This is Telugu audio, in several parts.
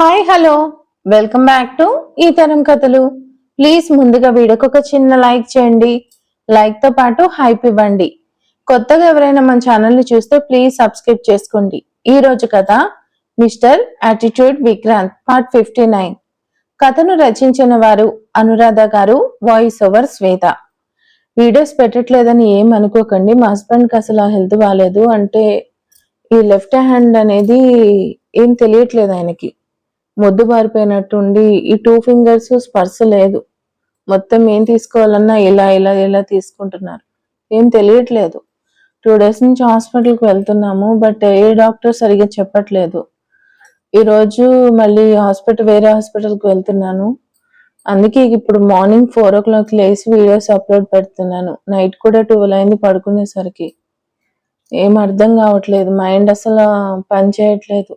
Hi hello. Welcome back to ఈ తరం కథలు. ప్లీజ్ ముందుగా వీడియోకి ఒక చిన్న లైక్ చేయండి. లైక్తో పాటు హైప్ ఇవ్వండి. కొత్తగా ఎవరైనా మన ఛానల్ని చూస్తే ప్లీజ్ సబ్స్క్రైబ్ చేసుకోండి. ఈ రోజు కథ mister attitude Vikrant part fifty nine. కథను రచించిన వారు Anuradha garu voice over Shweta. Videos పెట్టట్లేదని ఏం అనుకోకండి. మా హస్బెండ్కి అసలు హెల్త్ బాగాలేదు అంటే ఈ లెఫ్ట్ హ్యాండ్ అనేది ఏం తెలియట్లేదు ఆయనకి. మొద్దు బారిపోయినట్టుండి ఈ టూ ఫింగర్స్ స్పర్శ లేదు. మొత్తం ఏం తీసుకోవాలన్నా ఇలా ఇలా ఇలా తీసుకుంటున్నారు. ఏం తెలియట్లేదు. టూ డేస్ నుంచి హాస్పిటల్కి వెళ్తున్నాము బట్ ఏ డాక్టర్ సరిగ్గా చెప్పట్లేదు. ఈరోజు మళ్ళీ హాస్పిటల్ వేరే హాస్పిటల్కి వెళ్తున్నాను. అందుకే ఇప్పుడు మార్నింగ్ ఫోర్ ఓ క్లాక్ లేచి వీడియోస్ అప్లోడ్ పెడుతున్నాను. నైట్ కూడా ట్వెల్వ్ అయింది పడుకునేసరికి. ఏం అర్థం కావట్లేదు. మైండ్ అసలు పని చేయట్లేదు.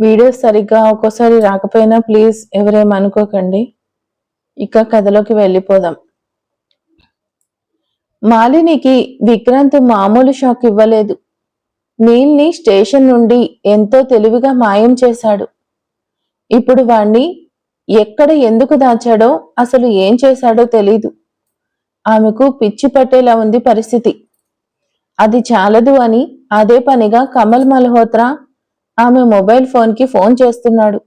వీడియోస్ సరిగ్గా ఒక్కోసారి రాకపోయినా ప్లీజ్ ఎవరేమనుకోకండి ఇక కథలోకి వెళ్ళిపోదాం. మాలినికి విక్రాంత్ మామూలు షాక్ ఇవ్వలేదు. నీల్ని స్టేషన్ నుండి ఎంతో తెలివిగా మాయం చేశాడు. ఇప్పుడు వాణ్ణి ఎక్కడ ఎందుకు దాచాడో అసలు ఏం చేశాడో తెలీదు. ఆమెకు పిచ్చి పట్టేలా ఉంది పరిస్థితి. అది చాలదు అని అదే పనిగా కమల్ మల్హోత్రా ఆమె మొబైల్ ఫోన్కి ఫోన్ చేస్తున్నాడు.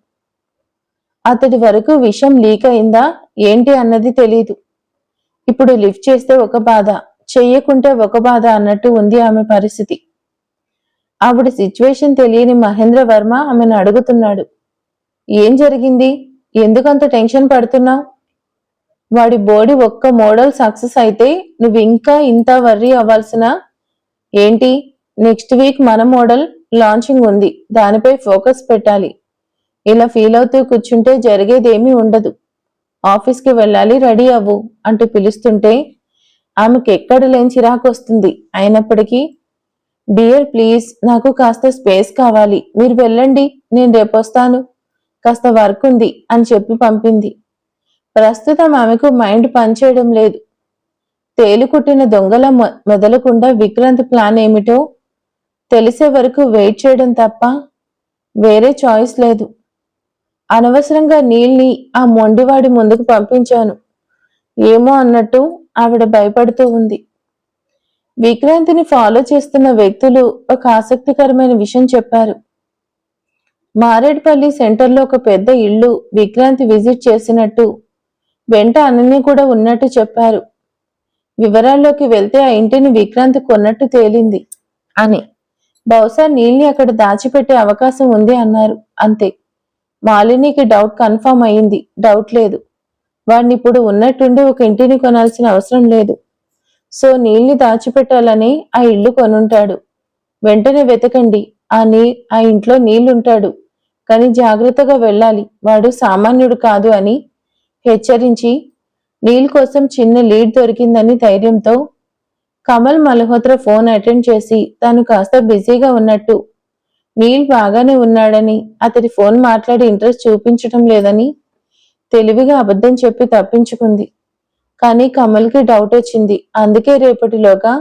అతడి వరకు విషయం లీక్ అయిందా ఏంటి అన్నది తెలీదు. ఇప్పుడు లిఫ్ట్ చేస్తే ఒక బాధ చెయ్యకుంటే ఒక బాధ అన్నట్టు ఉంది ఆమె పరిస్థితి. ఆవిడ సిచ్యువేషన్ తెలియని మహేంద్ర వర్మ ఆమెను అడుగుతున్నాడు. ఏం జరిగింది? ఎందుకంత టెన్షన్ పడుతున్నావు? వాడి బోడీ ఒక్క మోడల్ సక్సెస్ అయితే నువ్వు ఇంకా ఇంత వర్రీ అవ్వాల్సిన ఏంటి? నెక్స్ట్ వీక్ మన మోడల్ లాంచింగ్ ఉంది. దానిపై ఫోకస్ పెట్టాలి. ఇలా ఫీల్ అవుతూ కూర్చుంటే జరిగేదేమీ ఉండదు. ఆఫీస్కి వెళ్ళాలి రెడీ అవ్వు అంటూ పిలుస్తుంటే ఆమెకి ఎక్కడ లేని చిరాకు వస్తుంది. అయినప్పటికీ డియర్ ప్లీజ్ నాకు కాస్త స్పేస్ కావాలి. మీరు వెళ్ళండి నేను రేపు వస్తాను. కాస్త వర్క్ ఉంది అని చెప్పి పంపింది. ప్రస్తుతం ఆమెకు మైండ్ పనిచేయడం లేదు. తేలుకుట్టిన దొంగల మొదలకుండా విక్రాంత్ ప్లాన్ ఏమిటో తెలిసే వరకు వెయిట్ చేయడం తప్ప వేరే చాయిస్ లేదు. అనవసరంగా నీల్ని ఆ మొండివాడి ముందుకు పంపించాను. ఏమో అన్నట్టు ఆవిడ భయపడుతూ ఉంది. విక్రాంతిని ఫాలో చేస్తున్న వ్యక్తులు ఒక ఆసక్తికరమైన విషయం చెప్పారు. మారేడుపల్లి సెంటర్లో ఒక పెద్ద ఇల్లు విక్రాంతి విజిట్ చేసినట్టు వెంట అనన్య కూడా ఉన్నట్టు చెప్పారు. వివరాల్లోకి వెళ్తే ఆ ఇంటిని విక్రాంతి కొన్నట్టు తేలింది అని. బహుశా నీల్ని అక్కడ దాచిపెట్టే అవకాశం ఉంది అన్నారు. అంతే. మాలినికి డౌట్ కన్ఫర్మ్ అయింది డౌట్ లేదు. వాడిని ఇప్పుడు ఉన్నట్టుండి ఒక ఇంటిని కొనాల్సిన అవసరం లేదు. సో నీల్ని దాచిపెట్టాలని ఆ ఇల్లు కొనుంటాడు. వెంటనే వెతకండి. ఆ నీ ఆ ఇంట్లో నీళ్ళుంటాడు. కానీ జాగ్రత్తగా వెళ్ళాలి. వాడు సామాన్యుడు కాదు అని హెచ్చరించి నీల్ కోసం చిన్న లీడ్ దొరికిందని ధైర్యంతో కమల్ మల్హోత్రా ఫోన్ అటెండ్ చేసి తాను కాస్త బిజీగా ఉన్నట్టు. నీల్ బాగానే ఉన్నాడని అతడి ఫోన్ మాట్లాడి ఇంట్రెస్ట్ చూపించడం లేదని తెలివిగా అబద్ధం చెప్పి తప్పించుకుంది. కానీ కమల్కి డౌట్ వచ్చింది. అందుకే రేపటిలోగా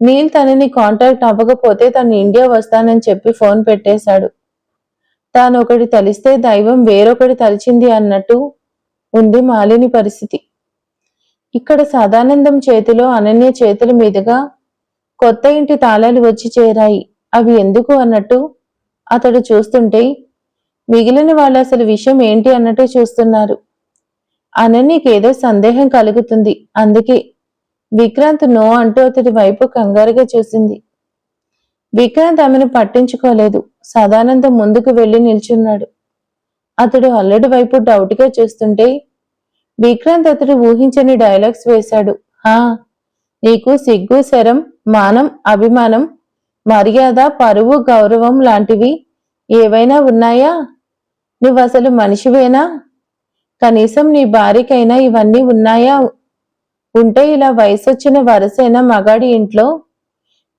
నీల్ తనని కాంటాక్ట్ అవ్వకపోతే తను ఇండియా వస్తానని చెప్పి ఫోన్ పెట్టేశాడు. తాను ఒకటి తలిస్తే దైవం వేరొకటి తలిచింది అన్నట్టు ఉంది మాలిని పరిస్థితి. ఇక్కడ సదానందం చేతిలో అనన్య చేతుల మీదుగా కొత్త ఇంటి తాళాలు వచ్చి చేరాయి. అవి ఎందుకు అన్నట్టు అతడు చూస్తుంటే మిగిలిన వాళ్ళు అసలు విషయం ఏంటి అన్నట్టు చూస్తున్నారు. అనన్యకి ఏదో సందేహం కలుగుతుంది. అందుకే విక్రాంత్ నో అంటూ అతడి వైపు కంగారుగా చూసింది. విక్రాంత్ ఆమెను పట్టించుకోలేదు. సదానందం ముందుకు వెళ్ళి నిల్చున్నాడు. అతడు అల్లుడి వైపు డౌట్గా చూస్తుంటే విక్రాంత్ అతడు ఊహించని డైలాగ్స్ వేశాడు. హా నీకు సిగ్గు శరం మానం అభిమానం మర్యాద పరువు గౌరవం లాంటివి ఏవైనా ఉన్నాయా? నువ్వు అసలు మనిషివేనా? కనీసం నీ భార్యకైనా ఇవన్నీ ఉన్నాయా? ఉంటే ఇలా వయసొచ్చిన వరసైన మగాడి ఇంట్లో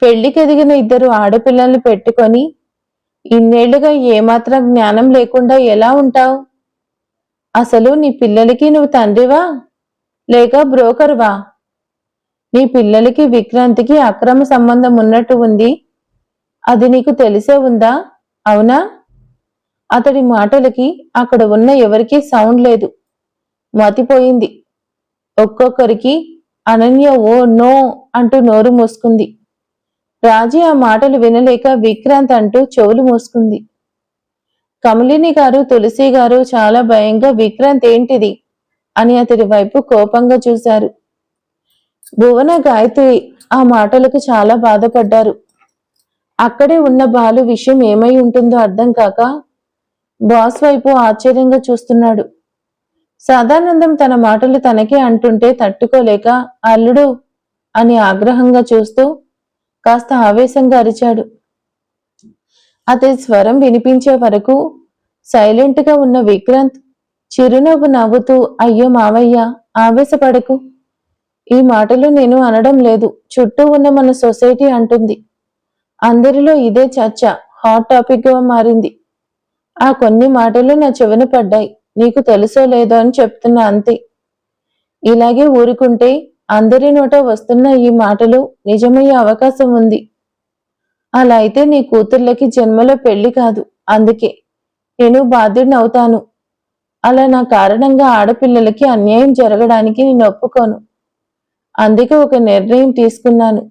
పెళ్ళికెదిగిన ఇద్దరు ఆడపిల్లల్ని పెట్టుకొని ఇన్నేళ్ళుగా ఏమాత్రం జ్ఞానం లేకుండా ఎలా ఉంటావు? అసలు నీ పిల్లలకి నువ్వు తండ్రివా? లేక బ్రోకర్వా? నీ పిల్లలకి విక్రాంతికి అక్రమ సంబంధం ఉన్నట్టు ఉంది. అది నీకు తెలిసే ఉందా? అవునా? అతడి మాటలకి అక్కడ ఉన్న ఎవరికీ సౌండ్ లేదు. మతిపోయింది. ఒక్కొక్కరికి అనన్య ఓ నో అంటూ నోరు మూసుకుంది. రాజీ ఆ మాటలు వినలేక విక్రాంత్ అంటూ చెవులు మూసుకుంది. కమలిని గారు తులసి గారు చాలా భయంగా విక్రాంత్ ఏంటిది? అని అతడి వైపు కోపంగా చూశారు. భువన గాయత్రి ఆ మాటలకు చాలా బాధపడ్డారు. అక్కడే ఉన్న బాలు విషయం ఏమై ఉంటుందో అర్థం కాక బాస్ వైపు ఆశ్చర్యంగా చూస్తున్నాడు. సదానందం తన మాటలు తనకే అంటుంటే తట్టుకోలేక అల్లుడు అని ఆగ్రహంగా చూస్తూ కాస్త ఆవేశంగా అరిచాడు. అతని స్వరం వినిపించే వరకు సైలెంట్గా ఉన్న విక్రాంత్ చిరునవ్వు నవ్వుతూ అయ్యో మావయ్య ఆవేశపడకు. ఈ మాటలు నేను అనడం లేదు. చుట్టూ ఉన్న మన సొసైటీ అంటుంది. అందరిలో ఇదే చర్చ హాట్ టాపిక్గా మారింది. ఆ కొన్ని మాటలు నా చెవిన పడ్డాయి. నీకు తెలుసో లేదో అని చెప్తున్నా అంతే. ఇలాగే ఊరుకుంటే అందరి నోట వస్తున్న ఈ మాటలు నిజమయ్యే అవకాశం ఉంది. అలా అయితే నీ కూతుర్లకి జన్మలో పెళ్ళి కాదు. అందుకే నేను బాధ్యుడిని అవుతాను అలా నా కారణంగా ఆడపిల్లలకి అన్యాయం జరగడానికి నేను ఒప్పుకోను. అందుకే ఒక నిర్ణయం తీసుకున్నాను.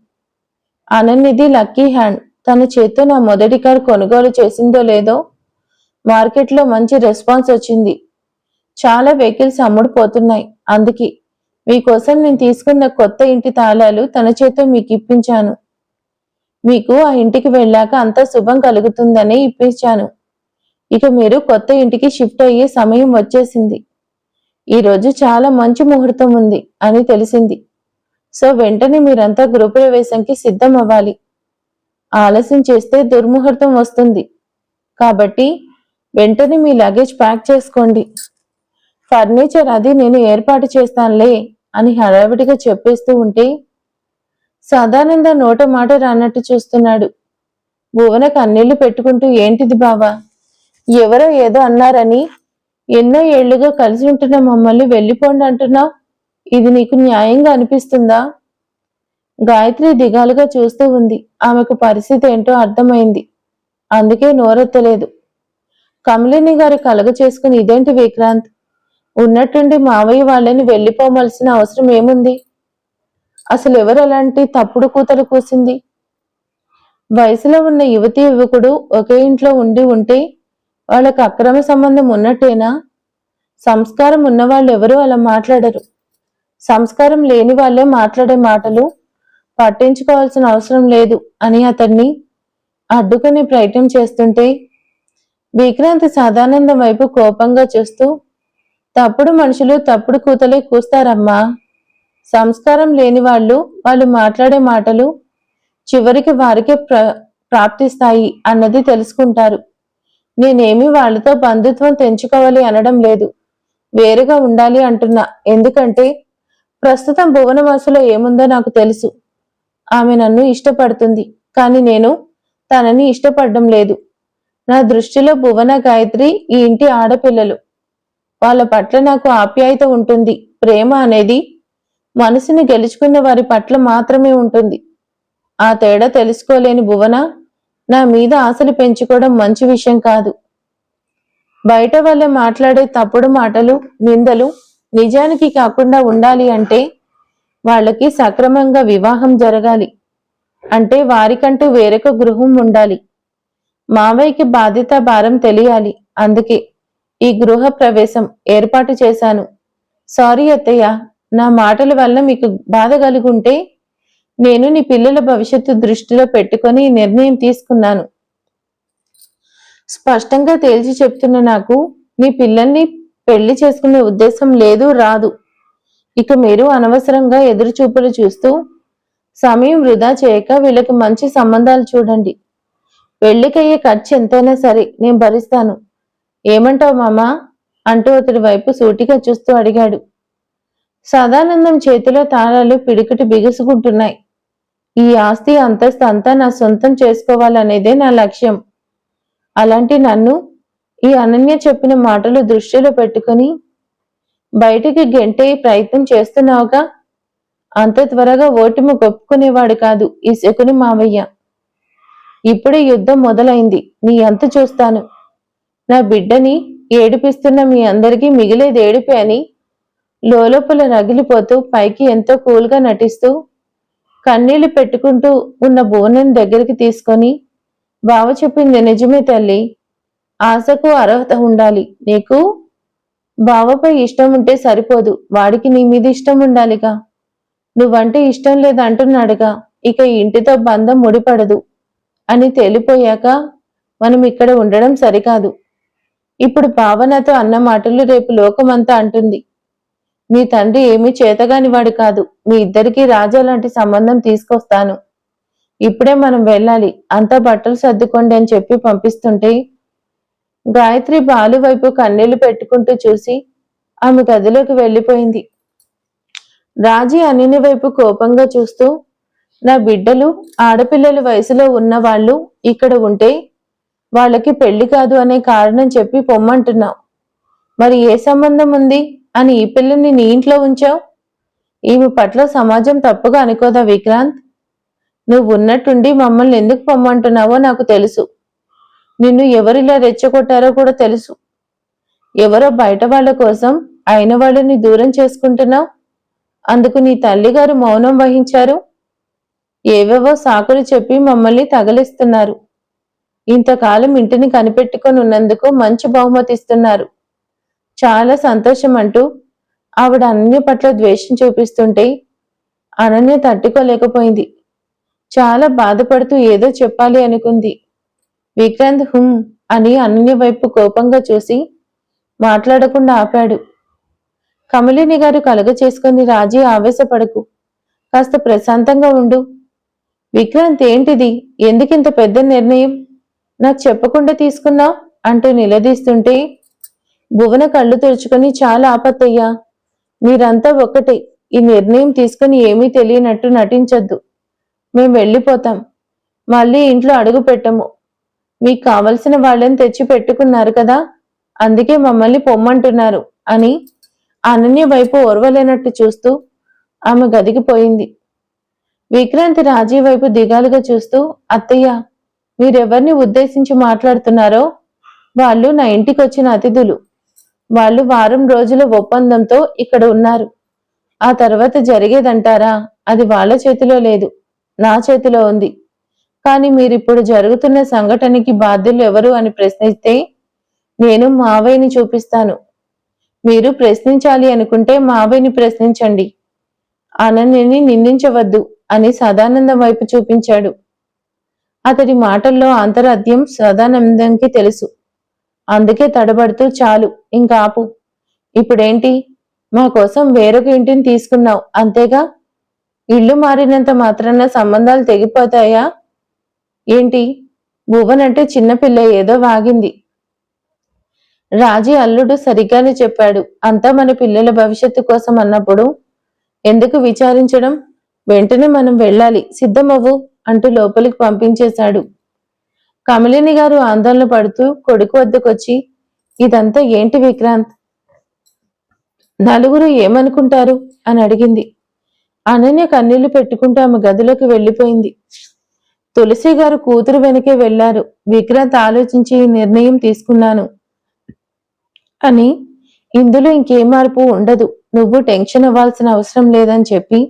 అనన్నిది లక్కీ హ్యాండ్. తన చేత్తో నా మొదటి కారు కొనుగోలు చేసిందో లేదో మార్కెట్లో మంచి రెస్పాన్స్ వచ్చింది. చాలా వెహికల్స్ అమ్ముడుపోతున్నాయి. అందుకే మీకోసం నేను తీసుకున్న కొత్త ఇంటి తాళాలు తన చేత్తో మీకు ఇప్పించాను. మీకు ఆ ఇంటికి వెళ్ళాక అంతా శుభం కలుగుతుందని ఇప్పించాను. ఇక మీరు కొత్త ఇంటికి షిఫ్ట్ అయ్యే సమయం వచ్చేసింది. ఈరోజు చాలా మంచి ముహూర్తం ఉంది అని తెలిసింది. సో వెంటనే మీరంతా గృహప్రవేశంకి సిద్ధం అవ్వాలి. ఆలస్యం చేస్తే దుర్ముహూర్తం వస్తుంది. కాబట్టి వెంటనే మీ లగేజ్ ప్యాక్ చేసుకోండి. ఫర్నిచర్ అది నేను ఏర్పాటు చేస్తానులే అని హడావిడిగా చెప్పేస్తూ ఉంటే సదానంద నోట మాట రానట్టు చూస్తున్నాడు. భువన కన్నీళ్ళు పెట్టుకుంటూ ఏంటిది బావా? ఎవరో ఏదో అన్నారని. ఎన్నో ఏళ్ళుగా కలిసి ఉంటున్న మమ్మల్ని వెళ్ళిపోండి అంటున్నావు. ఇది నీకు న్యాయంగా అనిపిస్తుందా? గాయత్రి దిగాలుగా చూస్తూ ఉంది. ఆమెకు పరిస్థితి ఏంటో అర్థమైంది. అందుకే నోరెత్తలేదు. కమలిని గారు కలగ చేసుకుని ఇదేంటి విక్రాంత్? ఉన్నట్టుండి మావయ్య వాళ్ళని వెళ్ళిపోవలసిన అవసరం ఏముంది? అసలు ఎవరు అలాంటి తప్పుడు కూతలు కూసింది? వయసులో ఉన్న యువతి యువకుడు ఒకే ఇంట్లో ఉండి ఉంటే వాళ్ళకు అక్రమ సంబంధం ఉన్నట్టేనా? సంస్కారం ఉన్నవాళ్ళు ఎవరూ అలా మాట్లాడరు. సంస్కారం లేని వాళ్ళే మాట్లాడే మాటలు పట్టించుకోవాల్సిన అవసరం లేదు అని అతన్ని అడ్డుకునే ప్రయత్నం చేస్తుంటే విక్రాంతి సదానందం వైపు కోపంగా చూస్తూ తప్పుడు మనుషులు తప్పుడు కూతలే కూస్తారమ్మా. సంస్కారం లేని వాళ్ళు వాళ్ళు మాట్లాడే మాటలు చివరికి వారికే ప్ర ప్రాప్తిస్తాయి అన్నది తెలుసుకుంటారు. నేనేమి వాళ్ళతో బంధుత్వం తెంచుకోవాలి అనడం లేదు. వేరుగా ఉండాలి అంటున్నా. ఎందుకంటే ప్రస్తుతం భువన మనసులో ఏముందో నాకు తెలుసు. ఆమె నన్ను ఇష్టపడుతుంది. కానీ నేను తనని ఇష్టపడడం లేదు. నా దృష్టిలో భువన గాయత్రి ఈ ఇంటి ఆడపిల్లలు. వాళ్ళ పట్ల నాకు ఆప్యాయత ఉంటుంది. ప్రేమ అనేది మనసుని గెలుచుకున్న వారి పట్ల మాత్రమే ఉంటుంది. ఆ తేడా తెలుసుకోలేని భువన నా మీద ఆశలు పెంచుకోవడం మంచి విషయం కాదు. బయట వాళ్ళే మాట్లాడే తప్పుడు మాటలు నిందలు నిజానికి కాకుండా ఉండాలి అంటే వాళ్ళకి సక్రమంగా వివాహం జరగాలి. అంటే వారికంటూ వేరొక గృహం ఉండాలి. మావయ్యకి బాధ్యత భారం తెలియాలి. అందుకే ఈ గృహ ప్రవేశం ఏర్పాటు చేశాను. సారీ అత్తయ్య. నా మాటల వల్ల మీకు బాధ కలుగుంటే నేను నీ పిల్లల భవిష్యత్తు దృష్టిలో పెట్టుకొని నిర్ణయం తీసుకున్నాను. స్పష్టంగా తేల్చి చెప్తున్న నాకు మీ పిల్లల్ని పెళ్ళి చేసుకునే ఉద్దేశం లేదు రాదు. ఇక మీరు అనవసరంగా ఎదురుచూపులు చూస్తూ సమయం వృధా చేయక వీళ్ళకి మంచి సంబంధాలు చూడండి. పెళ్ళికయ్యే ఖర్చు ఎంతైనా సరే నేను భరిస్తాను. ఏమంటావు మామా? అంటూ అతడి వైపు సూటిగా చూస్తూ అడిగాడు. సదానందం చేతిలో తాళాలు పిడికిటి బిగుసుకుంటున్నాయి. ఈ ఆస్తి అంతస్తు అంతా నా సొంతం చేసుకోవాలనేదే నా లక్ష్యం. అలాంటి నన్ను ఈ అనన్య చెప్పిన మాటలు దృష్టిలో పెట్టుకుని బయటికి గెంటే ప్రయత్నం చేస్తున్నావుగా? అంత త్వరగా ఓటమి ఒప్పుకునేవాడు కాదు ఈ శకుని మావయ్య. ఇప్పుడే యుద్ధం మొదలైంది నీ అంత చూస్తాను. నా బిడ్డని ఏడిపిస్తున్న మీ అందరికీ మిగిలేది ఏడిపే అని లోలోపల రగిలిపోతూ పైకి ఎంతో కూల్గా నటిస్తూ కన్నీళ్ళు పెట్టుకుంటూ ఉన్న బోనని దగ్గరికి తీసుకొని బావ చెప్పింది నిజమే తల్లి. ఆశకు అర్హత ఉండాలి. నీకు బావపై ఇష్టం ఉంటే సరిపోదు. వాడికి నీ మీద ఇష్టం ఉండాలిగా. నువ్వంటే ఇష్టం లేదంటున్నాడుగా. ఇక ఇంటితో బంధం ముడిపడదు అని తేలిపోయాక మనం ఇక్కడ ఉండడం సరికాదు. ఇప్పుడు భావనతో అన్న మాటలు రేపు లోకమంతా అంటుంది. మీ తండ్రి ఏమీ చేతగాని వాడు కాదు. మీ ఇద్దరికి రాజా లాంటి సంబంధం తీసుకొస్తాను. ఇప్పుడే మనం వెళ్ళాలి. అంతా బట్టలు సర్దుకోండి అని చెప్పి పంపిస్తుంటే గాయత్రి బాలు వైపు కన్నీళ్ళు పెట్టుకుంటూ చూసి ఆమె గదిలోకి వెళ్ళిపోయింది. రాజీ అనిని వైపు కోపంగా చూస్తూ నా బిడ్డలు ఆడపిల్లల వయసులో ఉన్న వాళ్ళు ఇక్కడ ఉంటే వాళ్ళకి పెళ్ళి కాదు అనే కారణం చెప్పి పొమ్మంటున్నావు. మరి ఏ సంబంధం ఉంది? అని ఈ పిల్లని నీ ఇంట్లో ఉంచావు? ఈమె పట్ల సమాజం తప్పుగా అనుకోదా విక్రాంత్? నువ్వు ఉన్నట్టుండి మమ్మల్ని ఎందుకు పొమ్మంటున్నావో నాకు తెలుసు. నిన్ను ఎవరిలా రెచ్చగొట్టారో కూడా తెలుసు. ఎవరో బయట వాళ్ళ కోసం అయిన వాళ్ళని దూరం చేసుకుంటున్నావు? అందుకు నీ తల్లిగారు మౌనం వహించారు? ఏవేవో సాకులు చెప్పి మమ్మల్ని తగలిస్తున్నారు. ఇంతకాలం ఇంటిని కనిపెట్టుకొని ఉన్నందుకు మంచి బహుమతి ఇస్తున్నారు చాలా సంతోషం అంటూ ఆవిడ అనన్య పట్ల ద్వేషం చూపిస్తుంటే అనన్య తట్టుకోలేకపోయింది. చాలా బాధపడుతూ ఏదో చెప్పాలి అనుకుంది. విక్రాంత్ హుం అని అనన్య వైపు కోపంగా చూసి మాట్లాడకుండా ఆపాడు. కమలిని గారు కలగ చేసుకుని రాజీ ఆవేశపడకు. కాస్త ప్రశాంతంగా ఉండు. విక్రాంత్ ఏంటిది? ఎందుకింత పెద్ద నిర్ణయం? నాకు చెప్పకుండా తీసుకున్నావు? అంటూ నిలదీస్తుంటే భువన కళ్ళు తెరుచుకొని చాలా ఆపత్తయ్యా. మీరంతా ఒక్కటే ఈ నిర్ణయం తీసుకుని ఏమీ తెలియనట్టు నటించొద్దు. మేం వెళ్ళిపోతాం. మళ్ళీ ఇంట్లో అడుగు పెట్టము. మీకు కావలసిన వాళ్ళని తెచ్చి పెట్టుకున్నారు కదా అందుకే మమ్మల్ని పొమ్మంటున్నారు అని అనన్య వైపు ఓర్వలేనట్టు చూస్తూ ఆమె గదికి పోయింది. విక్రాంతి రాజీ వైపు దిగాలుగా చూస్తూ అత్తయ్య మీరెవరిని ఉద్దేశించి మాట్లాడుతున్నారో? వాళ్ళు నా ఇంటికి వచ్చిన అతిథులు. వాళ్ళు వారం రోజుల ఒప్పందంతో ఇక్కడ ఉన్నారు. ఆ తర్వాత జరిగేదంటారా? అది వాళ్ళ చేతిలో లేదు. నా చేతిలో ఉంది. కానీ మీరిప్పుడు జరుగుతున్న సంఘటనకి బాధ్యులు ఎవరు అని ప్రశ్నిస్తే నేను మావయ్యని చూపిస్తాను. మీరు ప్రశ్నించాలి అనుకుంటే మావయ్యని ప్రశ్నించండి. అనన్యని నిందించవద్దు అని సదానందం వైపు చూపించాడు. అతడి మాటల్లో అంతరాధ్యం సదానందంకి తెలుసు. అందుకే తడబడుతూ చాలు ఇంకా ఆపు ఇప్పుడేంటి? మా కోసం వేరొక ఇంటిని తీసుకున్నావు అంతేగా? ఇల్లు మారినంత మాత్రాన సంబంధాలు తెగిపోతాయా? ఏంటి? భువన్ అంటే చిన్నపిల్ల ఏదో వాగింది. రాజీ అల్లుడు సరిగ్గానే చెప్పాడు అంతా మన పిల్లల భవిష్యత్తు కోసం అన్నప్పుడు. ఎందుకు విచారించడం? వెంటనే మనం వెళ్ళాలి సిద్ధమవ్వు అంటూ లోపలికి పంపించేశాడు. కమలిని గారు ఆందోళన పడుతూ కొడుకు వద్దకొచ్చి ఇదంతా ఏంటి విక్రాంత్? నలుగురు ఏమనుకుంటారు? అని అడిగింది. అనన్య కన్నీళ్ళు పెట్టుకుంటూ ఆమె గదిలోకి వెళ్ళిపోయింది. తులసి గారు కూతురు వెనకే వెళ్ళారు విక్రాంత్ ఆలోచించి నిర్ణయం తీసుకున్నాను. అని ఇందులో ఇంకే మార్పు ఉండదు. నువ్వు టెన్షన్ అవ్వాల్సిన అవసరం లేదని చెప్పి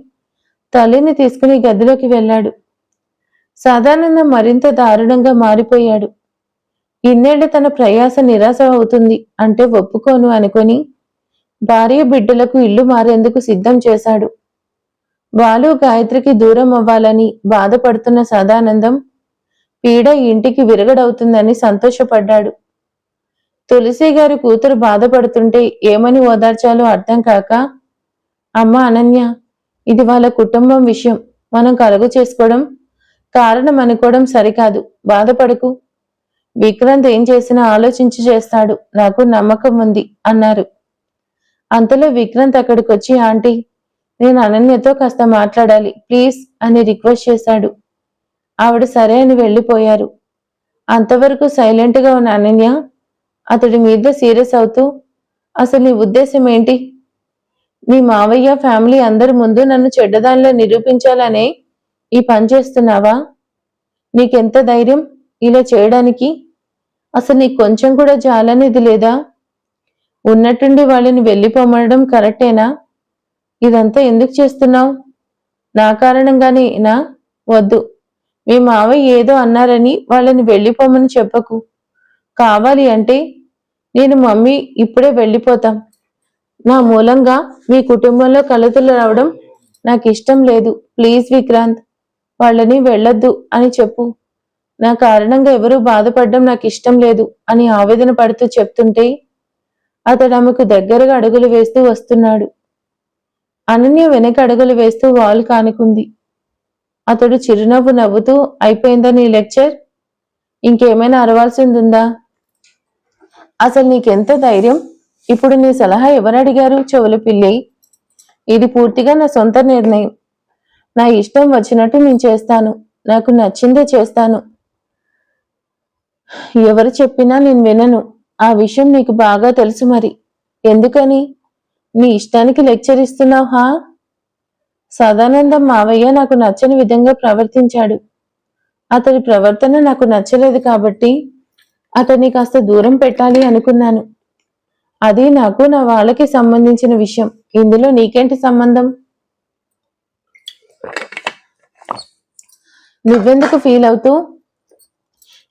తల్లిని తీసుకుని గదిలోకి వెళ్ళాడు. సాధారణంగా మరింత దారుణంగా మారిపోయాడు. ఇన్నేళ్ళ తన ప్రయాస నిరాశ అవుతుంది అంటే ఒప్పుకోను అనుకొని భార్య బిడ్డలకు ఇల్లు మారేందుకు సిద్ధం చేశాడు. బాలు గాయత్రికి దూరం అవ్వాలని బాధపడుతున్న సదానందం పీడ ఇంటికి విరగడవుతుందని సంతోషపడ్డాడు. తులసి గారి కూతురు బాధపడుతుంటే ఏమని ఓదార్చాలో అర్థం కాక అమ్మ అనన్య ఇది వాళ్ళ కుటుంబం విషయం. మనం కలుగు చేసుకోవడం కారణం అనుకోవడం సరికాదు. బాధపడకు. విక్రాంత్ ఏం చేసినా ఆలోచించి చేస్తాడు. నాకు నమ్మకం ఉంది అన్నారు. అంతలో విక్రాంత్ అక్కడికి వచ్చి ఆంటీ నేను అనన్యతో కాస్త మాట్లాడాలి. ప్లీజ్ అని రిక్వెస్ట్ చేశాడు. ఆవిడ సరే అని వెళ్ళిపోయారు. అంతవరకు సైలెంట్గా ఉన్న అనన్య అతడి మీద సీరియస్ అవుతూ అసలు నీ ఉద్దేశం ఏంటి? నీ మావయ్య ఫ్యామిలీ అందరి ముందు నన్ను చెడ్డదానిలో నిరూపించాలనే ఈ పని చేస్తున్నావా? నీకెంత ధైర్యం ఇలా చేయడానికి? అసలు నీకు కొంచెం కూడా జాలనేది లేదా? ఉన్నట్టుండి వాళ్ళని వెళ్ళిపోమనడం కరెక్టేనా? ఇదంతా ఎందుకు చేస్తున్నావు? నా కారణంగానే నా? వద్దు. మీ మావయ్య ఏదో అన్నారని వాళ్ళని వెళ్ళిపోమని చెప్పకు. కావాలి అంటే నేను మమ్మీ ఇప్పుడే వెళ్ళిపోతాం. నా మూలంగా మీ కుటుంబంలో కలతలు రావడం నాకు ఇష్టం లేదు. ప్లీజ్ విక్రాంత్. వాళ్ళని వెళ్ళొద్దు అని చెప్పు. నా కారణంగా ఎవరూ బాధపడడం నాకు ఇష్టం లేదు అని ఆవేదన పడుతూ చెప్తుంటే అతడు ఆమెకు దగ్గరగా అడుగులు వేస్తూ వస్తున్నాడు. అనన్య వెనక అడుగులు వేస్తూ వాల్ కానుకుంది. అతడు చిరునవ్వు నవ్వుతూ అయిపోయిందా నీ లెక్చర్? ఇంకేమైనా అరవాల్సింది ఉందా అసలు నీకెంత ధైర్యం? ఇప్పుడు నీ సలహా ఎవరు అడిగారు చెవుల పిల్లి? ఇది పూర్తిగా నా సొంత నిర్ణయం. నా ఇష్టం వచ్చినట్టు నేను చేస్తాను. నాకు నచ్చిందే చేస్తాను. ఎవరు చెప్పినా నేను వినను. ఆ విషయం నీకు బాగా తెలుసు మరి. ఎందుకని? నీ ఇష్టానికి లెక్చర్ ఇస్తున్నావు హా? సదానందం మావయ్య నాకు నచ్చని విధంగా ప్రవర్తించాడు. అతడి ప్రవర్తన నాకు నచ్చలేదు కాబట్టి అతన్ని కాస్త దూరం పెట్టాలి అనుకున్నాను. అది నాకు నా వాళ్ళకి సంబంధించిన విషయం. ఇందులో నీకేంటి సంబంధం? నువ్వెందుకు ఫీల్ అవుతూ?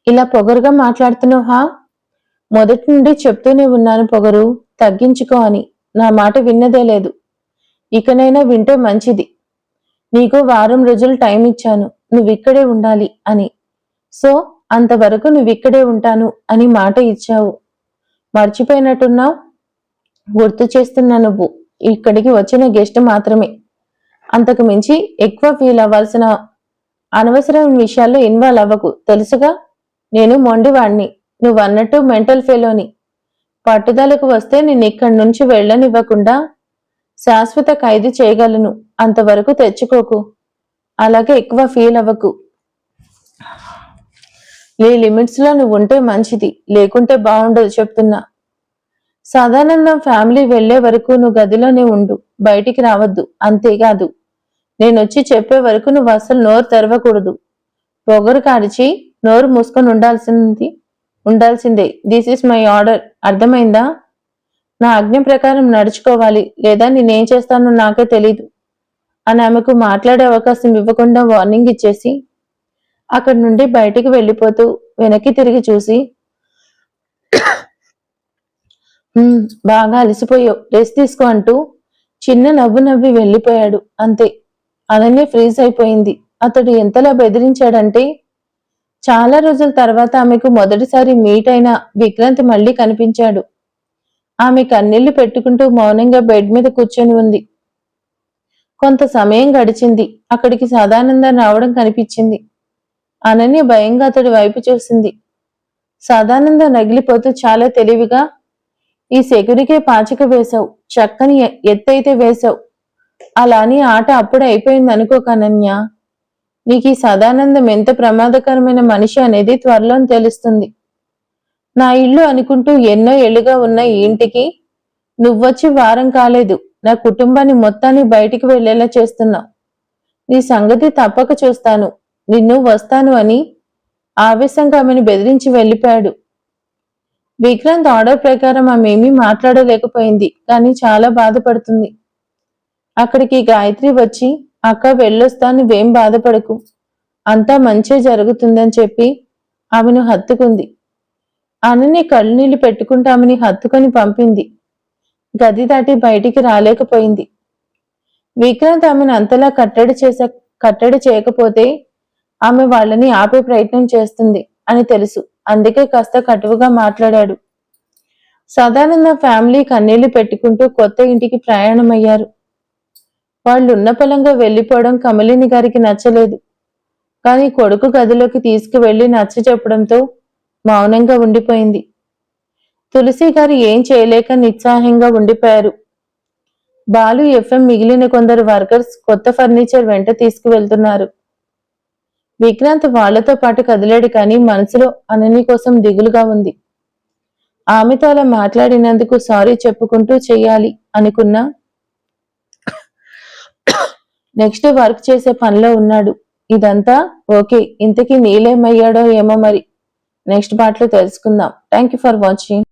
ఇలా పొగరుగా మాట్లాడుతున్నావు హా? మొదటి నుండి చెప్తూనే ఉన్నాను పొగరు తగ్గించుకో అని. నా మాట విన్నదే లేదు. ఇకనైనా వింటే మంచిది. నీకు వారం రోజులు టైం ఇచ్చాను నువ్వు ఇక్కడే ఉండాలి అని. సో అంతవరకు నువ్వు ఇక్కడే ఉంటాను అని మాట ఇచ్చావు. మర్చిపోయినట్టున్నావు? గుర్తు చేస్తున్నా నువ్వు. ఇక్కడికి వచ్చిన గెస్ట్ మాత్రమే. అంతకు మించి ఎక్కువ ఫీల్ అవ్వాల్సిన అనవసరమైన విషయాల్లో ఇన్వాల్వ్ అవ్వకు. తెలుసుగా? నేను మొండివాణ్ణి. నువ్వు అన్నట్టు మెంటల్ ఫెలోని పట్టుదలకు వస్తే నేను ఇక్కడి నుంచి వెళ్ళనివ్వకుండా శాశ్వత ఖైదు చేయగలను. అంతవరకు తెచ్చుకోకు. అలాగే ఎక్కువ ఫీల్ అవ్వకు. నీ లిమిట్స్లో నువ్వు ఉంటే మంచిది. లేకుంటే బాగుండదు చెప్తున్నా. సాధారణంగా ఫ్యామిలీ వెళ్ళే వరకు నువ్వు గదిలోనే ఉండు. బయటికి రావద్దు. అంతేకాదు. నేను వచ్చి చెప్పే వరకు నువ్వు అసలు నోరు తెరవకూడదు. పొగరు కాడిచి నోరు మూసుకొని ఉండాల్సింది ఉండాల్సిందే. దిస్ ఇస్ మై ఆర్డర్ అర్థమైందా? నా ఆజ్ఞ ప్రకారం నడుచుకోవాలి లేదా నేనేం చేస్తానో నాకే తెలీదు. అని ఆమెకు మాట్లాడే అవకాశం ఇవ్వకుండా వార్నింగ్ ఇచ్చేసి అక్కడి నుండి బయటికి వెళ్ళిపోతూ వెనక్కి తిరిగి చూసి బాగా అలసిపోయావు. రెస్ట్ తీసుకో అంటూ చిన్న నవ్వు నవ్వి వెళ్ళిపోయాడు. అంతే. అనన్య ఫ్రీజ్ అయిపోయింది. అతడు ఎంతలా బెదిరించాడంటే చాలా రోజుల తర్వాత ఆమెకు మొదటిసారి మీట్ అయిన విక్రాంత్ మళ్ళీ కనిపించాడు. ఆమె కన్నీళ్ళు పెట్టుకుంటూ మౌనంగా బెడ్ మీద కూర్చొని ఉంది. కొంత సమయం గడిచింది. అక్కడికి సదానందం రావడం కనిపించింది. అనన్య భయంగా అతడి వైపు చూసింది. సదానందం నగిలిపోతూ చాలా తెలివిగా ఈ సెగురికే పాచిక వేశావు. చక్కని ఎత్తైతే వేశావు. అలా అని ఆట అప్పుడే అయిపోయింది అనుకో కనన్య. నీకు ఈ సదానందం ఎంత ప్రమాదకరమైన మనిషి అనేది త్వరలో తెలుస్తుంది. నా ఇల్లు అనుకుంటూ ఎన్నో ఏళ్ళుగా ఉన్న ఈ ఇంటికి నువ్వొచ్చి వారం కాలేదు. నా కుటుంబాన్ని మొత్తాన్ని బయటికి వెళ్ళేలా చేస్తున్నావు నీ సంగతి తప్పక చూస్తాను. నిన్ను వస్తాను అని ఆవేశంగా ఆమెను బెదిరించి వెళ్ళిపోయాడు. విక్రాంత్ ఆర్డర్ ప్రకారం ఆమె ఏమీ మాట్లాడలేకపోయింది కానీ చాలా బాధపడుతుంది. అక్కడికి గాయత్రి వచ్చి అక్క వెళ్ళొస్తా నువ్వేం బాధపడకు. అంతా మంచే జరుగుతుందని చెప్పి ఆమెను హత్తుకుంది. అనని కళ్ళనీళ్ళు పెట్టుకుంటామని హత్తుకొని పంపింది. గది దాటి బయటికి రాలేకపోయింది. విక్రాంత్ ఆమెను అంతలా కట్టడి చేస కట్టడి చేయకపోతే ఆమె వాళ్ళని ఆపే ప్రయత్నం చేస్తుంది అని తెలుసు. అందుకే కాస్త కటువుగా మాట్లాడాడు. సదానంద ఫ్యామిలీ కన్నీళ్ళు పెట్టుకుంటూ కొత్త ఇంటికి ప్రయాణమయ్యారు. వాళ్ళు ఉన్న వెళ్ళిపోవడం వెళ్ళిపోవడం కమలిని గారికి నచ్చలేదు. కానీ కొడుకు గదిలోకి తీసుకువెళ్ళి నచ్చ చెప్పడంతో మౌనంగా ఉండిపోయింది. తులసి గారు ఏం చేయలేక నిస్సహాయంగా ఉండిపోయారు. బాలు ఎఫ్ఎం మిగిలిన కొందరు వర్కర్స్ కొత్త ఫర్నిచర్ వెంట తీసుకువెళ్తున్నారు. విక్రాంత్ వాళ్ళతో పాటు కదిలాడు కానీ మనసులో అనని కోసం దిగులుగా ఉంది. ఆమెతో అలా మాట్లాడినందుకు సారీ చెప్పుకుంటూ చెయ్యాలి అనుకున్నా నెక్స్ట్ వర్క్ చేసే పనిలో ఉన్నాడు. ఇదంతా ఓకే ఇంతకీ నీలేమయ్యాడో ఏమో మరి. నెక్స్ట్ పాటలో తెలుసుకుందాం. Thank you for watching.